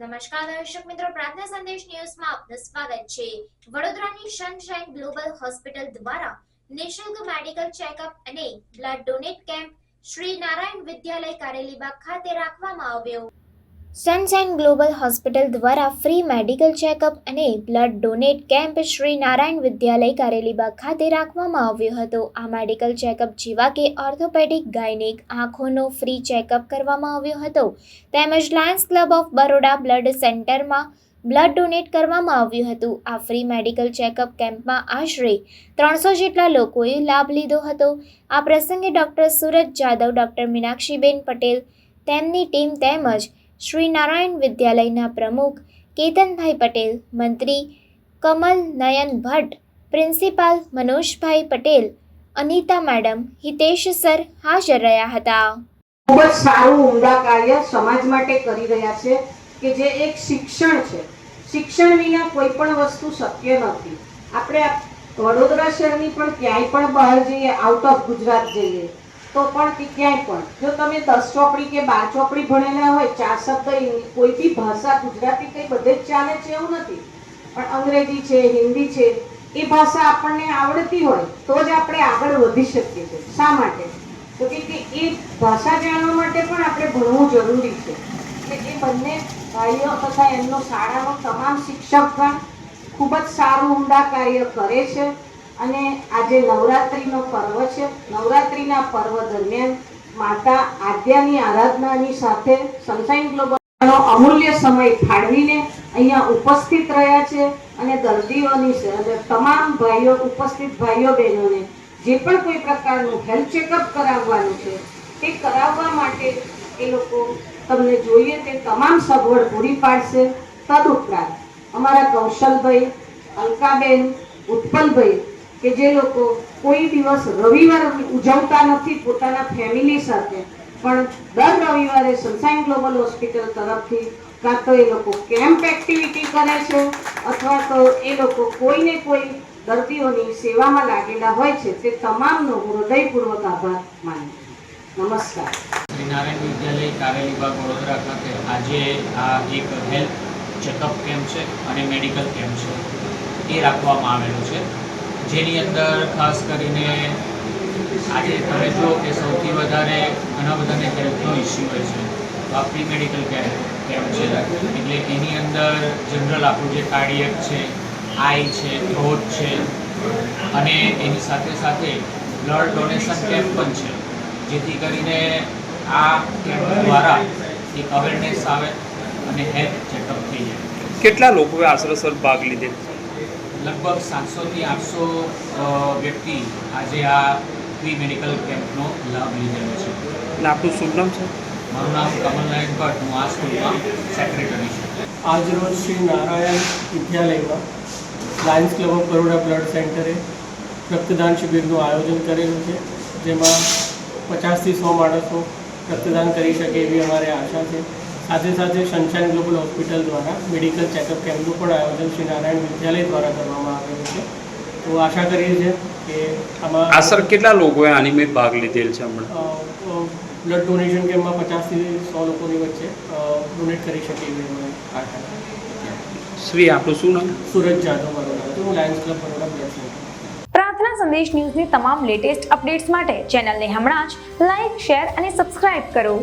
નમસ્કાર દર્શક મિત્રો પ્રાર્થના સંદેશ ન્યૂઝમાં આપનું સ્વાગત છે. વડોદરાની સનશાઇન ગ્લોબલ હોસ્પિટલ દ્વારા નિઃશુલ્ક મેડિકલ ચેકઅપ અને blood donate camp Shri Narayan Vidyalaya Karelibagh ખાતે રાખવામાં આવ્યો. સનશાઇન ગ્લોબલ હોસ્પિટલ દ્વારા ફ્રી મેડિકલ ચેકઅપ અને blood donate camp Shri Narayan Vidyalaya Karelibagh ખાતે રાખવામાં આવ્યો હતો. આ મેડિકલ ચેકઅપ જેવા કે ઓર્થોપેડિક ગાયનિક આંખોનો ફ્રી ચેકઅપ કરવામાં આવ્યો હતો. તેમજ Lions club of Baroda blood સેન્ટરમાં બ્લડ ડોનેટ કરવામાં આવ્યું હતું. આ ફ્રી મેડિકલ ચેકઅપ કેમ્પમાં આશરે ત્રણસો જેટલા લોકોએ લાભ લીધો હતો. આ પ્રસંગે ડૉક્ટર સુરજ જાદવ ડૉક્ટર મીનાક્ષીબેન પટેલ તેમની ટીમ તેમજ શ્રી નારાયણ વિદ્યાલયના પ્રમુખ કેતનભાઈ પટેલ, મંત્રી કમલ નયન ભટ્ટ, પ્રિન્સિપાલ મનોજભાઈ પટેલ, અનિતા મેડમ, હિતેશ સર હાજર રહ્યા હતા. ખૂબ જ સારું ઉમદા કાર્ય સમાજ માટે કરી રહ્યા છે કે જે એક શિક્ષણ છે. શિક્ષણ વિના કોઈ પણ વસ્તુ શક્ય નથી. આપણે વડોદરા શહેરની પણ ક્યાંય પણ બહાર જઈએ આઉટ ઓફ ગુજરાત જઈએ તો પણ કે ક્યાંય પણ. જો તમે દસ ચોપડી કે બાર ચોપડી ભણેલા હોય, ચાર શબ્દ કોઈ બી ભાષા ગુજરાતી કઈ બધે જ ચાલે છે એવું નથી. પણ અંગ્રેજી છે, હિન્દી છે, એ ભાષા આપણને આવડતી હોય, તો જ આપણે આગળ વધી શકીએ છીએ. શા માટે? તો કે કે એ ભાષા જાણવા માટે પણ આપણે ભણવું જરૂરી છે. એટલે એ બંને ભાઈઓ તથા એમનો શાળાનો તમામ શિક્ષકગણ ખૂબ જ સારું ઉમદા કાર્ય કરે છે. અને આજે નવરાત્રિનો પર્વ છે. નવરાત્રિના પર્વ દરમિયાન માતા આદ્યાની આરાધનાની સાથે સનશાઇન ગ્લોબલનો અમૂલ્ય સમય ફાળવીને અહીંયા ઉપસ્થિત રહ્યા છે અને દર્દીઓની તમામ ભાઈઓ, ઉપસ્થિત ભાઈઓ બહેનોને જે પણ કોઈ પ્રકારનું હેલ્થ ચેકઅપ કરાવવાનું છે તે કરાવવા માટે એ લોકો તમને જોઈએ તે તમામ સગવડ પૂરી પાડશે. તદુપરાંત અમારા કૌશલભાઈ, અલકાબેન, ઉત્પલભાઈ કે જે લોકો કોઈ દિવસ રવિવાર ઉજવતા નથી, પોતાના ફેમિલી સાથે. પણ દર રવિવારે સનસાઇન ગ્લોબલ હોસ્પિટલ તરફથી કાં તો એ લોકો કેમ્પ એક્ટિવિટી કરે છે, અથવા તો એ લોકો કોઈને કોઈ દર્દીઓની સેવામાં લાગેલા હોય છે, તે તમામનો હૃદયપૂર્વક આભાર માનું. નમસ્કાર. નારાયણ વિદ્યાલય કારેલીબાગ વડોદરા ખાતે આજે આ એક હેલ્થ ચેકઅપ કેમ્પ છે અને મેડિકલ કેમ્પ છે. એ રાખવામાં આવેલું છે. જેની અંદર ખાસ કરીને આજે તમે જુઓ કે સૌથી વધારે ઘણા બધાને હેલ્થનો ઇસ્યુ હોય છે. આ પ્રી મેડિકલ કેમ્પ છે? એટલે એની અંદર જનરલ આપણું જે કાર્ડિયક છે આઈ છે થ્રોટ છે, અને એની સાથે સાથે બ્લડ ડોનેશન કેમ્પ પણ છે. જેથી કરીને આ કેમ્પ દ્વારા એક અવેરનેસ આવે અને હેલ્થ ચેકઅપ થઈ જાય. કેટલા લોકોએ આશરસર ભાગ લીધેલ લગભગ સાતસોથી આઠસો વ્યક્તિ આજે આ પ્રી મેડિકલ કેમ્પનો લાભ લઈ રહ્યો છે. અને આપનું શુભ નામ છે? મારું નામ કમલનાયક ભટ્ટ. હું આ સ્કૂલમાં સેક્રેટરી છું. આજરોજ શ્રી નારાયણ વિદ્યાલયમાં Lions club of Baroda blood સેન્ટરે રક્તદાન શિબિરનું આયોજન કરેલું છે જેમાં પચાસથી સો માણસો રક્તદાન કરી શકે એવી અમારે આશા છે. સાથે સાથે સનશાઇન ગ્લોબલ હોસ્પિટલ દ્વારા મેડિકલ ચેકઅપ કેમ્પનું પણ આયોજન શ્રી નારાયણ વિદ્યાલય દ્વારા કરવામાં આવેલું છે. તો આશા કરીએ છીએ કે આમાં આશરે કેટલા લોકોએ આની મેં ભાગ લીધેલ છે હમણાં? બ્લડ ડોનેશન કેમ્પમાં પચાસથી સો લોકોની વચ્ચે ડોનેટ કરી શકે એવી આશા છે શ્રી આપણું શું નામ? સુરજ જાદવ બરોડા હું લાયન્સ ક્લબ બરોડા બ્લડ પ્રાર્થના સંદેશ ન્યૂઝની તમામ લેટેસ્ટ અપડેટ્સ માટે ચેનલને હમણાં જ લાઇક શેર અને સબસ્ક્રાઇબ કરો.